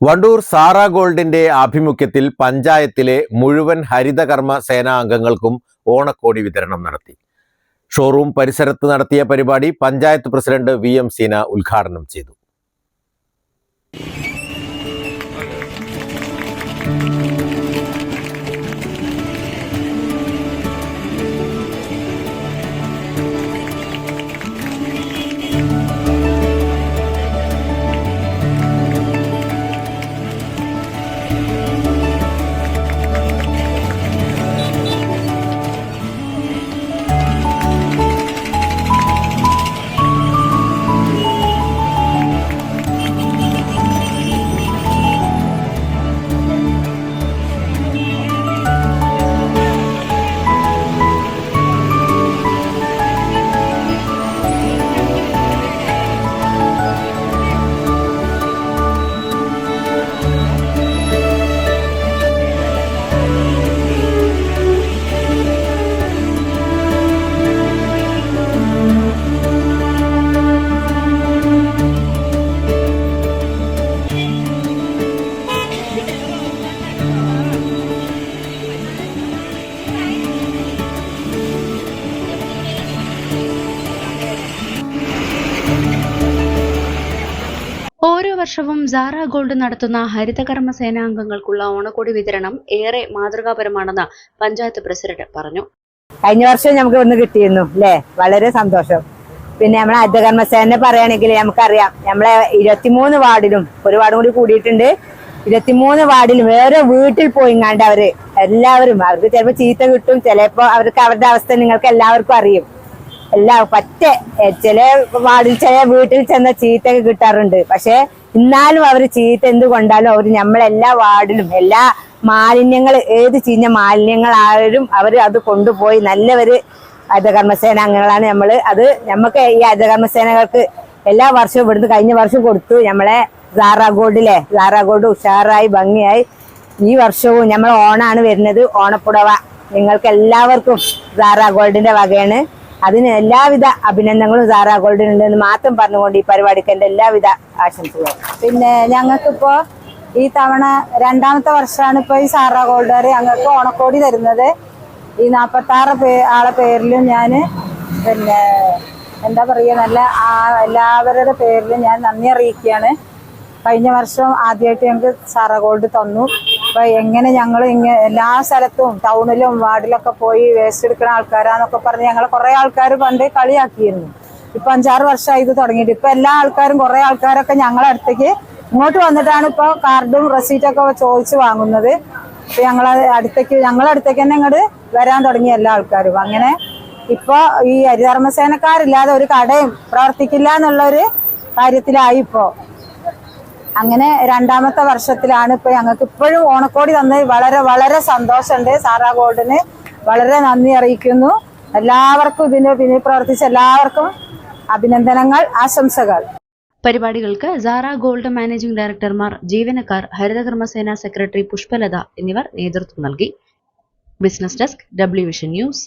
Wandoor Sara ഗോൾഡിന്റെ ആഭിമുഖ്യത്തിൽ പഞ്ചായത്തിലെ മുഴുവൻ ഹരിതകർമ്മ സേനാ അംഗങ്ങൾക്കും ഓണക്കോടി വിതരണം നടത്തി. ഷോറൂം പരിസരത്ത് നടത്തിയ പരിപാടി panchayat president V M Seena ഉദ്ഘാടനം ചെയ്തു. വർഷവും സാറ ഗോൾഡ് നടത്തുന്ന ഹരിതകർമ്മ സേനാംഗങ്ങൾക്കുള്ള ഓണക്കോടി വിതരണം ഏറെ മാതൃകാപരമാണെന്ന് പഞ്ചായത്ത് പ്രസിഡന്റ് പറഞ്ഞു. കഴിഞ്ഞ വർഷം നമുക്ക് ഇവിടുന്ന് കിട്ടിയിരുന്നു അല്ലേ? വളരെ സന്തോഷം. പിന്നെ നമ്മളെ ഹരിതകർമ്മസേന പറയുകയാണെങ്കിൽ നമുക്കറിയാം നമ്മളെ ഇരുപത്തിമൂന്ന് വാർഡിലും ഒരു വാർഡും കൂടി കൂടിയിട്ടുണ്ട്. ഇരുപത്തിമൂന്ന് വാർഡിലും വേറെ വീട്ടിൽ പോയി കണ്ട് അവർ എല്ലാവരും അവർക്ക് ചിലപ്പോൾ ചീത്ത കിട്ടും ചിലപ്പോ അവർക്ക് അവരുടെ അവസ്ഥ നിങ്ങൾക്ക് എല്ലാവർക്കും അറിയും. എല്ലാ പറ്റ ചില വാർഡിൽ ചില വീട്ടിൽ ചെന്ന ചീത്തയൊക്കെ കിട്ടാറുണ്ട്. പക്ഷെ എന്നാലും അവർ ചീത്ത എന്ത് കൊണ്ടാലും അവർ നമ്മളെല്ലാ വാർഡിലും എല്ലാ മാലിന്യങ്ങൾ ഏത് ചീഞ്ഞ മാലിന്യങ്ങളായാലും അവർ അത് കൊണ്ടുപോയി നല്ലവര് ഹരിതകർമ്മസേന അംഗങ്ങളാണ് നമ്മൾ അത് നമുക്ക് ഈ ഹരിതകർമ്മസേനകൾക്ക് എല്ലാ വർഷവും ഇവിടുന്ന് കഴിഞ്ഞ വർഷം കൊടുത്തു. നമ്മളെ സാറാഗോഡിലെ സാറാഗോഡ് ഉഷാറായി ഭംഗിയായി. ഈ വർഷവും നമ്മൾ ഓണാണ് വരുന്നത്. ഓണപ്പുടവ. നിങ്ങൾക്ക് എല്ലാവർക്കും സാറാ ഗോൾഡിന്റെ വകയാണ്. അതിന് എല്ലാവിധ അഭിനന്ദനങ്ങളും സാറാ ഗോൾഡിനുണ്ട് എന്ന് മാത്രം പറഞ്ഞുകൊണ്ട് ഈ പരിപാടിക്ക് എന്റെ എല്ലാവിധ ആശംസകളും. പിന്നെ ഞങ്ങൾക്കിപ്പോ ഈ തവണ രണ്ടാമത്തെ വർഷമാണ് ഇപ്പൊ ഈ സാറാ ഗോൾഡർ ഞങ്ങൾക്ക് ഓണക്കോടി തരുന്നത്. ഈ നാപ്പത്തി ആറ് പേ ആളെ പേരിലും ഞാൻ പിന്നെ എന്താ പറയുക നല്ല ആ- എല്ലാവരുടെ പേരിലും ഞാൻ നന്ദി അറിയിക്കുകയാണ്. കഴിഞ്ഞ വർഷം ആദ്യമായിട്ട് ഞങ്ങൾക്ക് സാറ ഗോൾഡ് തന്നു. അപ്പൊ എങ്ങനെ ഞങ്ങൾ ഇങ്ങനെ എല്ലാ സ്ഥലത്തും ടൗണിലും വാർഡിലൊക്കെ പോയി വേസ്റ്റ് എടുക്കുന്ന ആൾക്കാരാന്നൊക്കെ പറഞ്ഞ് ഞങ്ങളെ കുറെ ആൾക്കാർ പണ്ട് കളിയാക്കിയിരുന്നു. ഇപ്പൊ അഞ്ചാറ് വർഷമായി ഇത് തുടങ്ങിയിട്ട്. ഇപ്പൊ എല്ലാ ആൾക്കാരും കുറെ ആൾക്കാരൊക്കെ ഞങ്ങളെ അടുത്തേക്ക് ഇങ്ങോട്ട് വന്നിട്ടാണ് ഇപ്പൊ കാർഡും റെസീറ്റൊക്കെ ചോദിച്ചു വാങ്ങുന്നത്. ഇപ്പൊ ഞങ്ങളെ അടുത്തേക്ക് ഞങ്ങളെ അടുത്തേക്ക് തന്നെ ഇങ്ങോട്ട് വരാൻ തുടങ്ങി എല്ലാ ആൾക്കാരും. അങ്ങനെ ഇപ്പൊ ഈ ഹരിധർമ്മസേനക്കാരില്ലാതെ ഒരു കടയും പ്രവർത്തിക്കില്ല എന്നുള്ളൊരു കാര്യത്തിലായി ഇപ്പോ. അങ്ങനെ രണ്ടാമത്തെ വർഷത്തിലാണ് ഇപ്പൊ ഞങ്ങൾക്ക് ഇപ്പോഴും ഓണക്കോടി തന്ന് വളരെ വളരെ സന്തോഷമുണ്ട്. സാറാ ഗോൾഡിന് വളരെ നന്ദി അറിയിക്കുന്നു. എല്ലാവർക്കും ഇതിന് പിന്നിൽ പ്രവർത്തിച്ച എല്ലാവർക്കും അഭിനന്ദനങ്ങൾ ആശംസകൾ. പരിപാടികൾക്ക് സാറ ഗോൾഡ് മാനേജിംഗ് ഡയറക്ടർമാർ ജീവനക്കാർ ഹരിതകർമ്മസേന സെക്രട്ടറി പുഷ്പലത എന്നിവർ നേതൃത്വം നൽകി. Business desk W vision news.